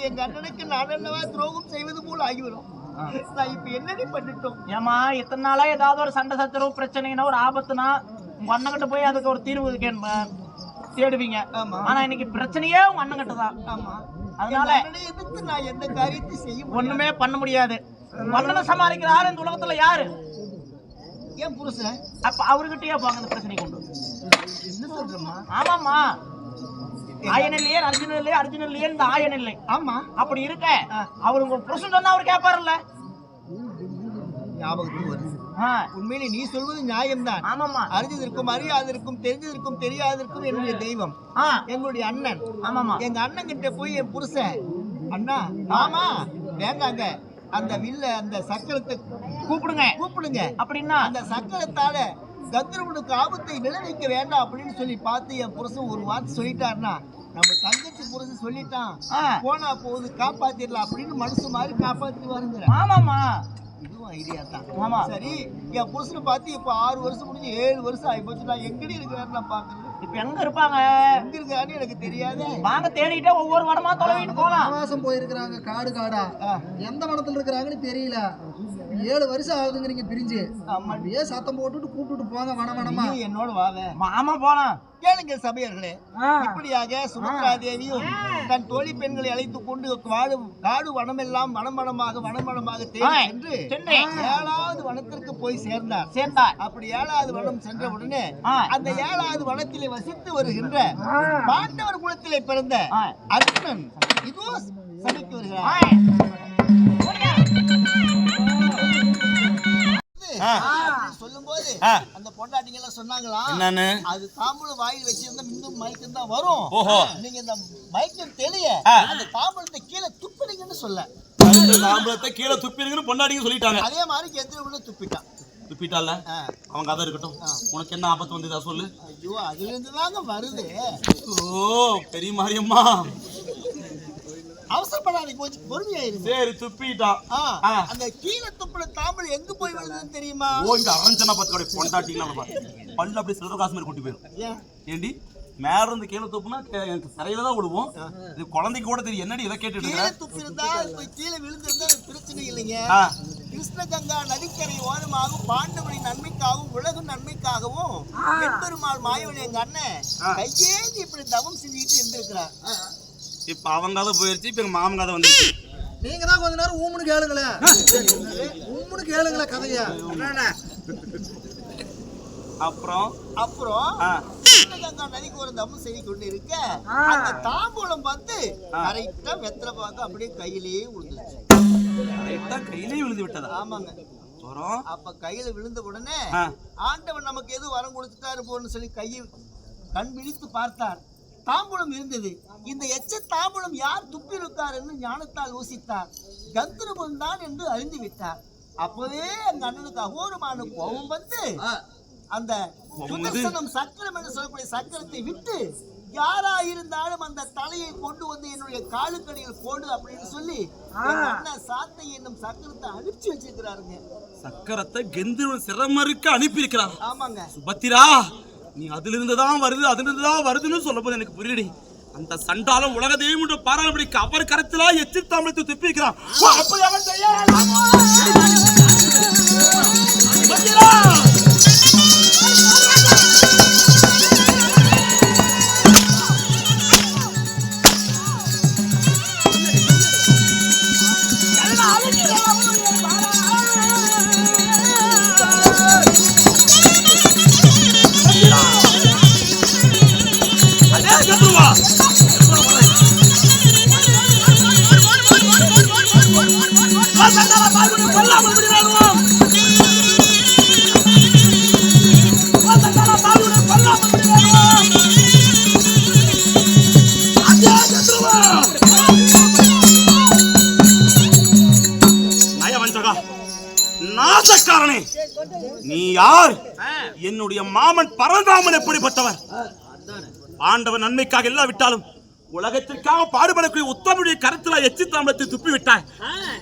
எங்க அண்ணனுக்கு நான் என்னவா துரோகம் செய்வது போல் ஆகிவிடும். நான் இப்ப என்னடி பண்ணிட்டோம்? ஏமா இத்தனை நாளா ஏதாவது ஒரு சண்டை சச்சரவு பிரச்சனைனா ஒரு ஆபத்துனா உங்க போய் அதுக்கு ஒரு தீர்வு கேட்ப- தேடுவீங்க. ஆமா. ஆனா இன்னைக்கு பிரச்சனையே உங்க அண்ணன்கிட்ட தான். ஆமா. அதனால அண்ணனை எதிர்த்து நான் எந்த காரியத்தை செய்ய ஒண்ணுமே பண்ண முடியாது. அண்ணனை சமாளிக்கிற ஆளு இந்த உலகத்துல யாரு? ஏன் புருஷன்? அப்ப அவர்கிட்டயே போங்க இந்த பிரச்சனை கொண்டு என்ன சொல்றமா ஆமாமா ஆயன் இல்லையே அர்ஜுனன் இல்லையே அர்ஜுனன் இல்லையே இந்த ஆயன் இல்லை ஆமா. அப்படி இருக்க அவர் உங்க புருஷன் சொன்னா அவர் கேட்பாருல்ல ஞாபகத்துக்கு வருது. உண்மையிலே நீ சொல்வது நியாயம்தான். ஆமாமா அறிஞ்சதற்கும் அறியாதற்கும் தெரிஞ்சதற்கும் தெரியாதற்கும் என்னுடைய தெய்வம். எங்களுடைய அண்ணன். ஆமாமா எங்க அண்ணன் கிட்ட போய் என் புருஷன் அண்ணா ஆமா. வேண்டாங்க. அந்த வில்ல அந்த சக்கரத்தை கூப்பிடுங்க. கூப்பிடுங்க. அப்படின்னா? அந்த சக்கரத்தால கந்தர்வனுக்கு ஆபத்தை விளைவிக்க வேண்டாம் அப்படின்னு சொல்லி பார்த்து என் புருஷன் ஒரு வார்த்தை சொல்லிட்டாருன்னா நம்ம தங்கச்சி புருஷன் சொல்லிட்டான் போனா போகுது காப்பாத்திடலாம் அப்படின்னு மனசு மாதிரி காப்பாத்தி வருங்கிற ஆமாமா இதுவும் ஐடியா தான். ஆமா. சரி என் புருஷனை பார்த்து இப்ப ஆறு வருஷம் முடிஞ்சு ஏழு வருஷம் ஆகி போச்சு. நான் எங்கடி நான் பாக்குறது இப்ப எங்க இருப்பாங்க? எங்க இருக்கான்னு எனக்கு தெரியாதே. வாங்க தேடிக்கிட்டே ஒவ்வொரு வடமா தொலைவிட்டு போலாம். போயிருக்கிறாங்க காடு காடா. எந்த வனத்துல இருக்கிறாங்கன்னு தெரியல. ஏழு வருஷம் ஆகுதுங்கிறீங்க பிரிஞ்சு. அப்படியே சத்தம் போட்டுட்டு கூப்பிட்டுட்டு போங்க வன வனமா என்னோட வாவே மாமா போலாம். கேளுங்க சபையர்களே. இப்படியாக சுமத்ரா தேவியும் தன் தோழி பெண்களை அழைத்துக் கொண்டு காடு காடு வனமெல்லாம் வனமனமாக வனமனமாக தேடி ஆ, சென்று சென்று. ஏழாவது வனத்திற்கு போய் சேர்ந்தார். சேர்ந்தார். அப்படி ஏழாவது வனம் சென்ற உடனே. அந்த ஏழாவது வனத்திலே வசித்து வருகின்ற பாண்டவர் குலத்திலே பிறந்த. அர்ஜுனன் இதோ சபைக்கு. வருகிறார். சொல்லும்போது ஆ. அந்த பொண்டாட்டிங்க எல்லாம் சொன்னாங்களா? என்னன்னு? அது தாம்பூலம் வாயில் வச்சிருந்தா இன்னும் மயக்கம் தான் வரும். ஓஹோ. நீங்க இந்த மயக்கம் தெளிய. அந்த தாம்பூலத்தை கீழே துப்புனீங்கன்னு சொல்ல. அந்த தாம்பூலத்தை கீழே துப்பிருங்கன்னு பொண்டாடிங்க சொல்லிட்டாங்க. அதே மாதிரி உள்ள துப்பிட்டான். துப்பிட்டால. அவங்க அதை இருக்கட்டும். உனக்கு என்ன ஆபத்து வந்ததா சொல்லு. ஐயோ அதுல இருந்து தாங்க வருது. ஓ பெரிய மாரியம்மா. அவசரப்படாதீங்க கொஞ்சம் பொறுமையா இருங்க சரி துப்பிட்டான். அந்த கீழே துப்புன தாம்பூலம் எங்க போய் விழுதுன்னு தெரியுமா? ஓ இந்த அரஞ்சனா பத்து பொண்டாட்டிங்களா பல்லு அப்படியே சில்வர் காசு மாதிரி கொட்டி போயிடும் ஏன்? ஏண்டி? மேல இருந்து கீழே துப்புனா எனக்கு சிறையில தான் விடுவோம் இது குழந்தைக்கு கூட தெரியும். என்னடி இதை கேட்டுட்டு கீழே துப்பிருந்தா போய் கீழே விழுந்திருந்தா பிரச்சனை இல்லைங்க. கிருஷ்ணகங்கா நதிக்கரை ஓரமாகவும் பாண்டவனின் நன்மைக்காகவும் உலக நன்மைக்காகவும் பெருமாள் மாயவன் எங்க அண்ணன் கையேந்தி இப்படி தவம் செஞ்சுக்கிட்டு இருந்திருக்கிறார். இப்ப அவங்க கதை போயிருச்சு இப்ப எங்க மாமன் கதை வந்துருச்சு. நீங்க தான் கொஞ்ச நேரம் ஊமுன்னு கேளுங்களேன் ஊமுன்னு கேளுங்களேன் கதையா. அப்புறம்? அப்புறம் கிருஷ்ணகங்கா நதிக்கு ஒரு தவம் செய்து கொண்டு இருக்க. அந்த தாம்பூலம் பார்த்து கரெக்டா வெத்தலை பார்க்க அப்படியே கையிலேயே விழுந்துச்சு கரெக்டா கையிலே விழுந்து விட்டதா? ஆமாங்க. அப்புறம்? அப்ப கையில விழுந்த உடனே ஆண்டவன் நமக்கு எது வரம் கொடுத்துட்டாரு போன்னு சொல்லி கையை கண் விழித்து பார்த்தார். தாம்பூலம் இருந்தது. இந்த எச்ச தாம்பூலம் யார் துப்பிருக்கார் என்று ஞானத்தால் யோசித்தார். கந்தர்வன் தான் என்று அறிந்து விட்டார். அப்பவே அந்த அண்ணனுக்கு அகோரமான கோபம் வந்து அந்த சுதர்சனம் சக்கரம் என்று சொல்லக்கூடிய சக்கரத்தை விட்டு யாரா இருந்தாலும் அந்த தலையை கொண்டு வந்து என்னுடைய காலுக்கடியில் போடு அப்படின்னு சொல்லி அண்ணன் சாத்தை என்னும் சக்கரத்தை அழிச்சு வச்சிருக்கிறாருங்க. சக்கரத்தை கெந்திரன் சிரமருக்கு அனுப்பி இருக்கிறார் ஆமாங்க. சுபத்திரா நீ அதுல இருந்துதான் வருது அதுல இருந்து தான் வருதுன்னு சொல்லும்போது எனக்கு புரியடி அந்த சண்டாலும் உலக தெய்வம் பாராளும்படிக்கு அவர் கரத்திலா எச்சு தமிழத்தை துப்பிக்கிறான் வா, என்னுடைய மாமன் பரந்தாமன் எப்படிப்பட்டவர்? ஆண்டவன் நன்மைக்காக எல்லா விட்டாலும் உலகத்திற்காக பாடுபடக்கூடிய உத்தமுடைய கருத்துல எச்சி தாமலத்தை துப்பி விட்டாய்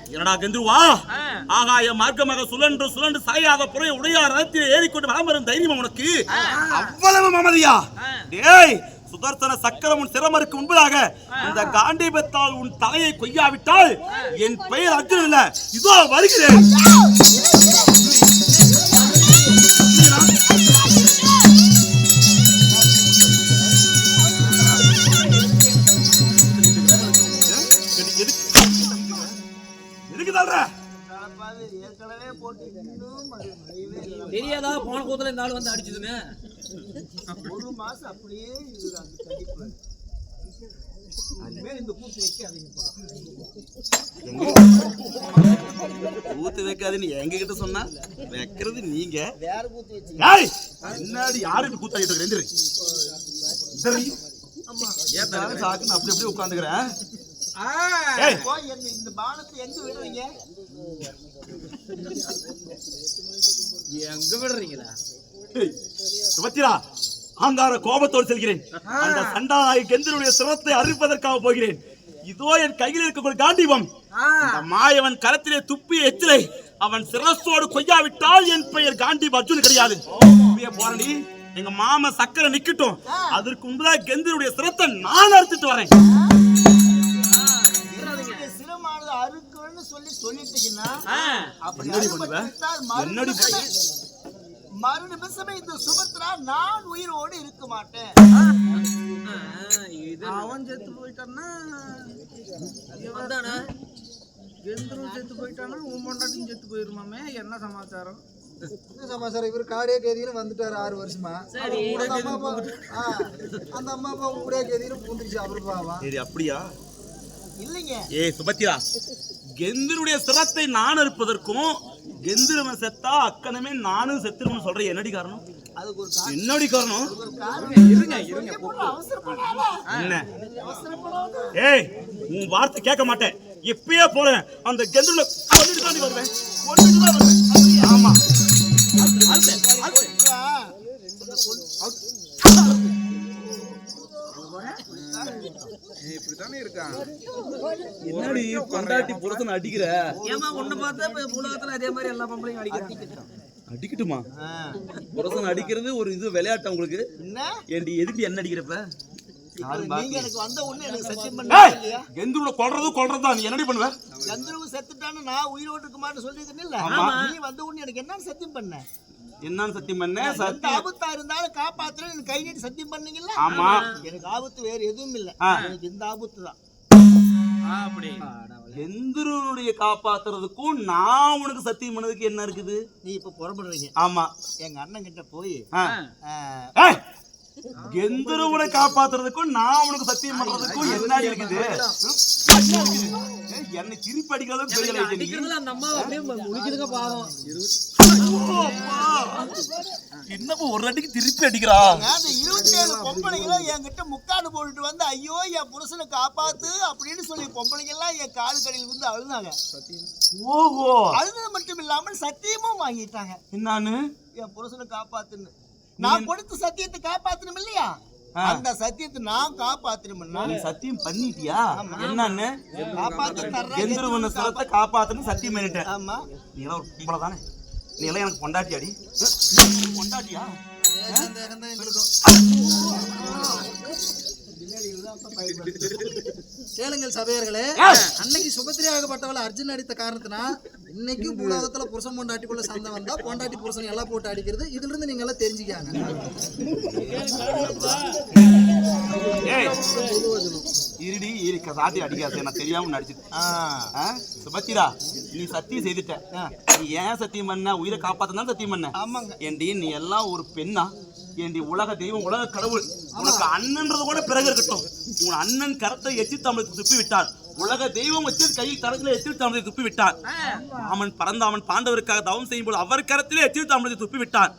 என்னடா கெந்துருவா ஆகாய மார்க்கமாக சுழன்று சுழன்று சாயாத புறைய உடையார் ரதத்தில் ஏறிக்கொண்டு வரம் வரும் தைரியம் உனக்கு? அவ்வளவு மமதியா? டேய் சுதர்சன சக்கரம் உன் சிரமருக்கு முன்பதாக இந்த காண்டிபத்தால் உன் தலையை கொய்யாவிட்டால் என் பெயர் அர்ஜுன் இல்ல. இதோ வருகிறேன். தெரியாதா? போன கூத்துல இந்த ஆள் வந்து அடிச்சதுன்னு. ஒரு மாசம் அப்படியே இருக்குது அந்த கடிப்பு ஊத்து வைக்காதுன்னு எங்க? கிட்ட சொன்னா? வைக்கிறது நீங்க. வேற கூத்து வச்சு ஏய்! என்னடி யாருக்கு கூத்தாடிட்டு இருக்கிற எந்திரி. எந்திரி ஏன் சாக்குன்னு அப்படி அப்படியே உட்காந்துக்கிறேன்? இந்த பானத்தை எங்க விடுறீங்க? எங்க விடுறீங்களா? சுபத்திரா ஆங்கார கோபத்தோடு செல்கிறேன். அந்த சண்டாநாயகி கெந்தனுடைய சிரத்தை அறிவிப்பதற்காக போகிறேன். இதோ என் கையில் இருக்கக்கூடிய காண்டீபம். மாயவன் கரத்திலே துப்பிய எச்சிலை அவன் சிரஸோடு கொய்யாவிட்டால் என் பெயர் காண்டீப் அர்ஜுன் கிடையாது. போறேன்டி எங்க மாமா சக்கரை நிக்கட்டும். அதற்கு முன்பதாக கெந்தனுடைய சிரத்தை நான் அறுத்துட்டு வரேன். சிரமானது அறுக்கணும்னு சொல்லி சொல்லிட்டீங்கன்னா அப்படி என்னடி மறு என்னடி நிமிஷமே- இந்த சுபத்ரா நான் உயிரோடு இருக்க மாட்டேன். இது அவன் செத்து போயிட்டான்னா அதானே கெந்தரும் செத்து போயிட்டானா உன் பொண்டாட்டியும் செத்து போயிருமாமே? என்ன சமாச்சாரம்? என்ன சமாச்சாரம்? இவர் காடே கேதின்னு வந்துட்டாரு ஆறு வருஷமா. சரி. அந்த அம்மா அப்பா ஆ, அந்த அம்மா அப்பா ஊடே கேதின்னு பூந்துருச்சு அவரு பாவா அப்படியா? ஏய் சுபத்திரா கெந்தனுடைய சிரத்தை நான் அறுப்பதற்கும் கெந்திரவன் செத்தா அக்கனமே நானும் செத்துருவன் சொல்றேன் என்னடி காரணம்? அதுக்கு ஒரு காரணம். என்னடி காரணம்? என்ன? அவசரப்படாத. ஏய் உன் வார்த்தை கேட்க மாட்டேன். இப்பயே போறேன். அந்த கெந்துல கொண்டுட்டு தான் வருவேன். கொண்டுட்டு தான் வருவேன். ஆமா. இப்படித்தானே இருக்கான்? என்னடி கொண்டாட்டி புருஷன் அடிக்கிற? ஏமா உன்னை பார்த்தா இப்ப உலகத்துல அதே மாதிரி எல்லா பொம்பளையும் அடிக்கிறாங்க அடிக்கட்டுமா? புருஷன் அடிக்கிறது ஒரு இது விளையாட்டு உங்களுக்கு? என்ன? ஏண்டி எதுக்கு என்ன அடிக்கிறப்ப இப்ப? நீங்க எனக்கு வந்த உடனே எனக்கு சத்தியம் ஏய், பண்ண இல்லையா? கெந்துல கொல்றது கொல்றதா நீ என்னடி பண்ணுவ? சந்திரவு செத்துட்டான்னு நான் உயிரோடு இருக்க மாட்டேன்னு சொல்லியிருக்கேன் ஆமா. நீ வந்த உடனே எனக்கு என்னன்னு சத்தியம் பண்ண? என்னன்னு சத்தியம் பண்ண சத்தியம். ஆபத்தா இருந்தாலும் காப்பாத்துறேன் எனக்கு கை நீட்டி சத்தியம் பண்ணீங்கல்ல? ஆமா. எனக்கு ஆபத்து வேற எதுவும் இல்ல. எனக்கு இந்த ஆபத்து தான். அப்படி. எந்திரனுடைய காப்பாத்துறதுக்கும் நான் உனக்கு சத்தியம் பண்ணதுக்கு என்ன இருக்குது? நீ இப்ப புறப்படுறீங்க. ஆமா. எங்க அண்ணன் கிட்ட போய் கெந்தருவனை காப்பாத்துறதுக்கும் நான் உனக்கு சத்தியம் பண்றதுக்கும் என்ன இருக்குது? என்னை திருப்பி நீ. அடிக்கிறதுல அந்த அம்மா அப்படியே பாவம். என்னப்பா ஒரு அடிக்கு திருப்பி அடிக்கிறா? அந்த இருபத்தி ஏழு பொம்பளைங்களும் என்கிட்ட முக்காடு போட்டுட்டு வந்து ஐயோ என் புருஷனை காப்பாத்து அப்படின்னு சொல்லி பொம்பளைங்க எல்லாம் என் காடு கடையில் வந்து அழுதாங்க. ஓஹோ! அழுது மட்டும் இல்லாமல் சத்தியமும் வாங்கிட்டாங்க. என்னான்னு? என் புருஷனை காப்பாத்துன்னு. நான் கொடுத்த சத்தியத்தை காப்பாத்தணும் இல்லையா அந்த சத்தியத்தை நான் காப்பாத்தணும்னா சத்தியம் பண்ணிட்டியா? என்னன்னு? காப்பாத்து எந்திரவன சிரத்தை காப்பாத்துன்னு சத்தியம் பண்ணிட்டேன். ஆமா. நீ எல்லாம் ஒரு கும்பல தானே? நீ எல்லாம் எனக்கு பொண்டாட்டி அடி பொண்டாட்டியா? கேளுங்கள் சபையர்களே. அன்னைக்கு சுபத்திரியாகப்பட்டவளை அர்ஜுன் அடித்த காரணத்தினா இன்னைக்கும் பூலோகத்துல புருஷன் பொண்டாட்டிக்குள்ள சண்டை வந்தா பொண்டாட்டி புருஷன் எல்லாம் போட்டு அடிக்கிறது. இதுல இருந்து நீங்க எல்லாம் தெரிஞ்சுக்காங்க. இருடி இரு சாத்தி அடிக்காத நான் தெரியாம நடிச்சிட்டேன் சுபத்திரா நீ சத்தியம் செய்துட்ட. நீ ஏன் சத்தியம் பண்ண? உயிரை காப்பாத்தனா சத்தியம் பண்ண? ஆமாங்க. ஏண்டி நீ எல்லாம் ஒரு பெண்ணா? ஏண்டி உலக தெய்வம் உலக கடவுள். உனக்கு அண்ணன்றது கூட பிறகு இருக்கட்டும். உன் அண்ணன் கரத்தை எச்சி தமிழுக்கு துப்பி விட்டார் உலக தெய்வம் வச்சு கையில் தரத்துல எச்சில் தாமரை துப்பி விட்டார் அவன் பறந்த அவன் பாண்டவருக்காக தவம் செய்யும் போது அவர் கரத்திலே எச்சில் தாமரை துப்பி விட்டான்.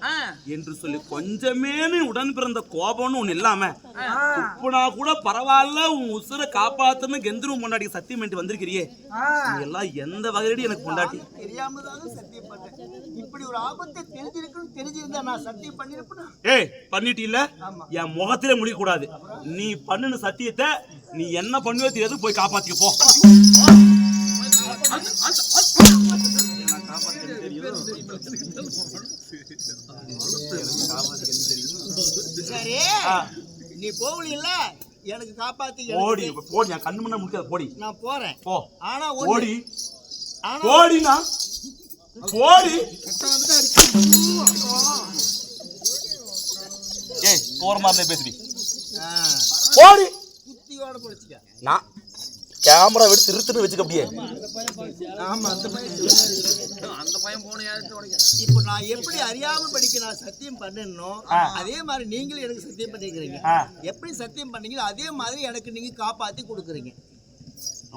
என்று சொல்லி கொஞ்சமே நீ உடன் பிறந்த கோபம்னு ஒண்ணு இல்லாம துப்புனா கூட பரவாயில்ல உன் உசுரை காப்பாத்துன்னு கெந்துரும் பொண்டாட்டி சத்தியம் பண்ணிட்டு வந்திருக்கிறியே. எல்லாம் எந்த வகையிலடி எனக்கு பொண்டாட்டி? தெரியாம தானே சத்தியம் பண்ணேன் இப்படி ஒரு ஆபத்தை தெரிஞ்சிருக்குன்னு தெரிஞ்சிருந்தா நான் சத்தியம் பண்ணிருப்பேன்? ஏய் பண்ணிட்டீல்ல? என் முகத்திலே முடிக்க கூடாது நீ பண்ணுன சத்தியத்தை நீ என்ன பண்ணுவே தெரியாது போய் காப்பாத்திக்க போ. சரி. நீ போகல எனக்கு காப்பாத்தி எனக்கு- போடி என் கண்ணு முன்ன முடிக்காத போடி. நான் போறேன். போ. ஆனா ஆனா போடினா? போடி. ஏய் போற மாதிரி பேசுடி. படிச்சுக்க நான் கேமரா எடுத்து திருத்துன்னு வச்சுக்க அப்படியே. ஆமா அந்த பையன் அந்த பையன் போன யாருக்கு உடைக்க? இப்போ நான் எப்படி அறியாம படிக்க நான் சத்தியம் பண்ணனோ ஆ. அதே மாதிரி நீங்களும் எனக்கு சத்தியம் பண்ணிக்கிறீங்க. எப்படி சத்தியம் பண்ணீங்களோ அதே மாதிரி எனக்கு நீங்க காப்பாத்தி கொடுக்குறீங்க.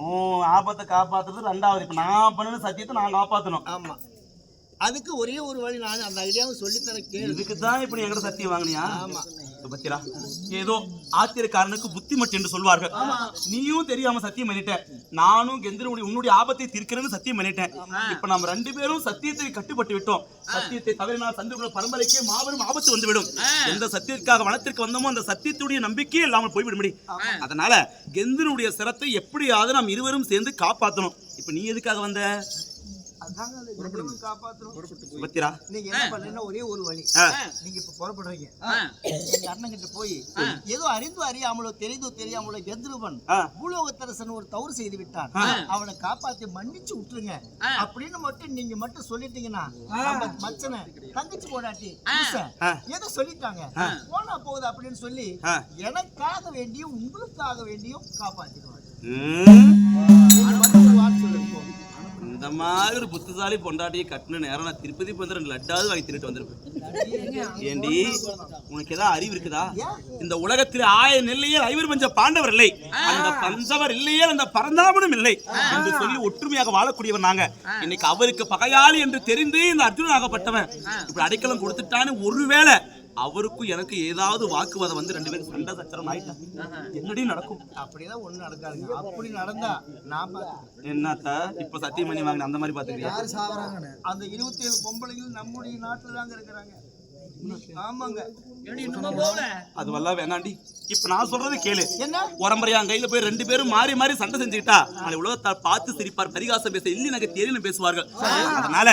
உன் ஆபத்தை காப்பாத்துறது ரெண்டாவது. இப்ப நான் பண்ணின சத்தியத்தை நான் காப்பாத்தணும். ஆமா. அதுக்கு ஒரே ஒரு வழி நான் அந்த ஐடியாவை சொல்லித்தர கேளு. இதுக்கு தான் இப்ப நீ என்கிட்ட சத்தியம் வாங்கினியா? ஆமா. இப்ப பத்திரா ஏதோ ஆத்திரக்காரனுக்கு புத்தி மட்டு என்று சொல்வார்கள். நீயும் தெரியாம சத்தியம் பண்ணிட்ட. நானும் கெந்திரனுடைய உன்னுடைய ஆபத்தை தீர்க்கிறேன்னு சத்தியம் பண்ணிட்டேன். இப்ப நம்ம ரெண்டு பேரும் சத்தியத்தை கட்டுப்பட்டு விட்டோம். சத்தியத்தை தவறினால் சந்திரகுல பரம்பரைக்கே மாபெரும் ஆபத்து வந்துவிடும் எந்த சத்தியத்திற்காக வனத்திற்கு வந்தோமோ அந்த சத்தியத்துடைய நம்பிக்கையே இல்லாமல் போய்விடும்படி. அதனால கெந்திரனுடைய சிரத்தை எப்படியாவது நாம் இருவரும் சேர்ந்து காப்பாத்தணும். இப்ப நீ எதுக்காக வந்த? நீங்க என்ன பண்ணீங்கன்னா ஒரே ஒரு வழி. நீங்க இப்ப புறப்படுறீங்க. எங்க அண்ணன் கிட்ட போய் ஏதோ அறிந்து அறியாமலோ தெரிந்தோ தெரியாமலோ கெந்திருவன். பூலோகத்தரசன் ஒரு தவறு செய்து விட்டான். அவனை காப்பாத்தி மன்னிச்சு விட்டுருங்க. அப்படின்னு மட்டும் நீங்க மட்டும் சொல்லிட்டீங்கன்னா மச்சனை தங்கச்சி போடாட்டி. ஏதோ சொல்லிட்டாங்க. போனா போகுது அப்படின்னு சொல்லி. எனக்காக வேண்டியும் உங்களுக்காக வேண்டியும் காப்பாத்திடுவாங்க இந்த மாதிரி ஒரு புத்திசாலி பொண்டாட்டியை கட்டின நேரம் நான் திருப்பதி போய் ரெண்டு லட்டாவது வாங்கி திருட்டு வந்திருப்பேன். ஏண்டி உனக்கு ஏதாவது அறிவு இருக்குதா? இந்த உலகத்தில் ஆயிரம் இல்லையே ஐவர் பஞ்ச பாண்டவர் இல்லை. அந்த பஞ்சவர் இல்லையே அந்த பரந்தாமனும் இல்லை. என்று சொல்லி ஒற்றுமையாக வாழக்கூடியவர் நாங்க. இன்னைக்கு அவருக்கு பகையாளி என்று தெரிந்து இந்த அர்ஜுனன் ஆகப்பட்டவன். இப்படி அடைக்கலம் கொடுத்துட்டான்னு ஒருவேளை அவருக்கும் எனக்கு ஏதாவது வாக்குவாதம் வந்து ரெண்டு பேரும் சண்டை சச்சரம் ஆயிட்டாங்க என்னடி நடக்கும்? அப்படிலாம் ஒண்ணும் நடக்காதுங்க. அப்படி நடந்தா நான். என்னத்தா? இப்ப சத்தியம் பண்ணி வாங்கின அந்த மாதிரி சாவறாங்கன்னு? அந்த இருபத்தி ஏழு பொம்பளைகள் நம்முடைய நாட்டுல தாங்க இருக்கிறாங்க. ஆமாங்க. அதுவெல்லாம் வேணாண்டி. இப்ப நான் சொல்றது கேளு. என்ன? உரம்பரையா கையில போய் ரெண்டு பேரும் மாறி மாறி சண்டை செஞ்சுக்கிட்டா நாளை உலகத்தால் பார்த்து சிரிப்பார் பரிகாசம் பேச இல்லி நகை தேரின்னு பேசுவார்கள். அதனால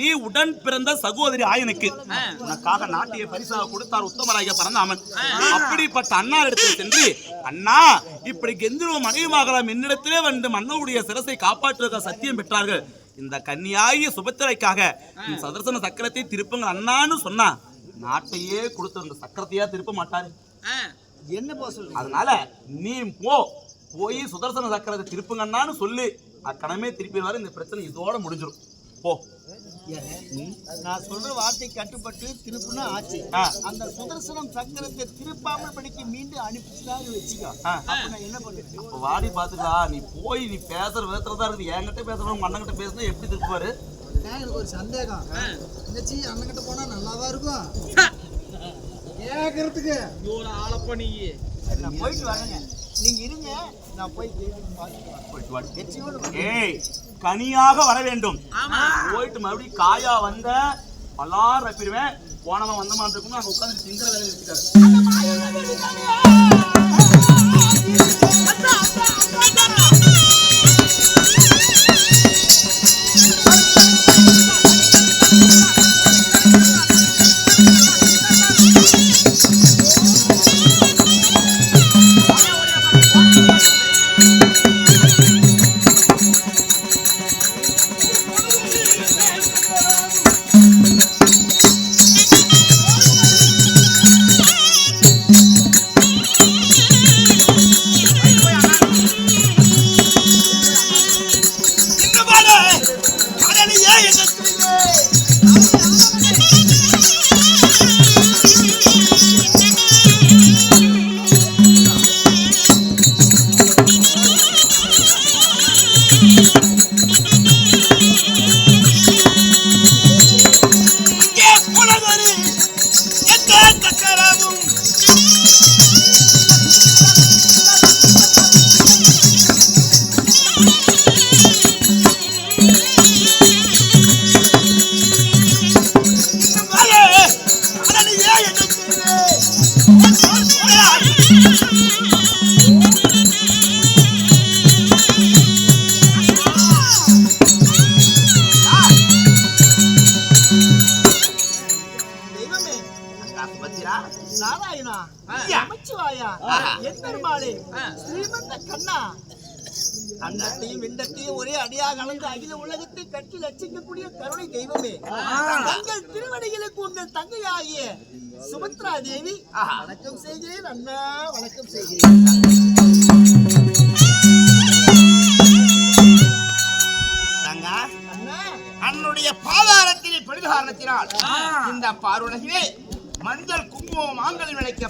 நீ உடன் பிறந்த சகோதரி ஆயனுக்கு உனக்காக நாட்டிய பரிசாக கொடுத்தார் உத்தமராக பரந்தாமன். அப்படிப்பட்ட அண்ணா இடத்தில் சென்று அண்ணா இப்படி கெந்திருவம் மனைவிமாகலாம் என்னிடத்திலே வந்து மன்னருடைய சிரசை காப்பாற்றுவதற்காக சத்தியம் பெற்றார்கள். இந்த கன்னியாகிய சுபத்திரைக்காக சதர்சன சக்கரத்தை திருப்புங்க அண்ணான்னு சொன்னா நாட்டையே கொடுத்த அந்த சக்கரத்தையா திருப்ப மாட்டாரு. என்ன போக சொல்லுங்க அதனால நீ போ போய் சுதர்சன சக்கரத்தை திருப்புங்கன்னான்னு சொல்லு. அக்கணமே திருப்பிடுவாரு இந்த பிரச்சனை இதோட முடிஞ்சிடும் போ. நான் சொல்ற வார்த்தை கட்டுப்பட்டு திருப்புனா ஆச்சு. ஆ. அந்த சுதர்சனம் சக்கரத்தை திருப்பாமல் படிக்க மீண்டும் அனுப்பிச்சுட்டாங்க வச்சுக்கோ. நான் என்ன இப்ப வாடி பாத்துக்கலாம் நீ போய் நீ பேசுற விதத்துல தான் இருக்குது என்கிட்ட பேசுறோம் உங்க அண்ணன் கிட்ட பேசுனா எப்படி திருப்புவாரு? ஏன் எனக்கு ஒரு சந்தேகம். தங்கச்சி அண்ணன்கிட்ட போனா நல்லாவா இருக்கும்? கேக்குறதுக்கு. இவ்வளோ ஆளப்ப நீ. நான் போயிட்டு வரேங்க. நீங்க இருங்க. நான் போய் தேடி பார்த்துட்டு வரேன். போயிட்டு வாடி. ஏய் கனியாக வர வேண்டும். போயிட்டு மறுபடியும் காயா வந்த பலார் அப்பிடுவேன் போனவன் வந்தமான் இருக்கும் அங்க உட்காந்து திங்கிற வேலையை வச்சுக்காரு என் கருணை தெய்வமே. தங்கள் திருவடிகளுக்கு உங்கள் சுபத்ரா அன்னுடைய பாதாரத்திலே பரிதாரணத்தினால் இந்த பாருலகிலே மஞ்சள் குங்குமம் ஆங்கல் விளைக்க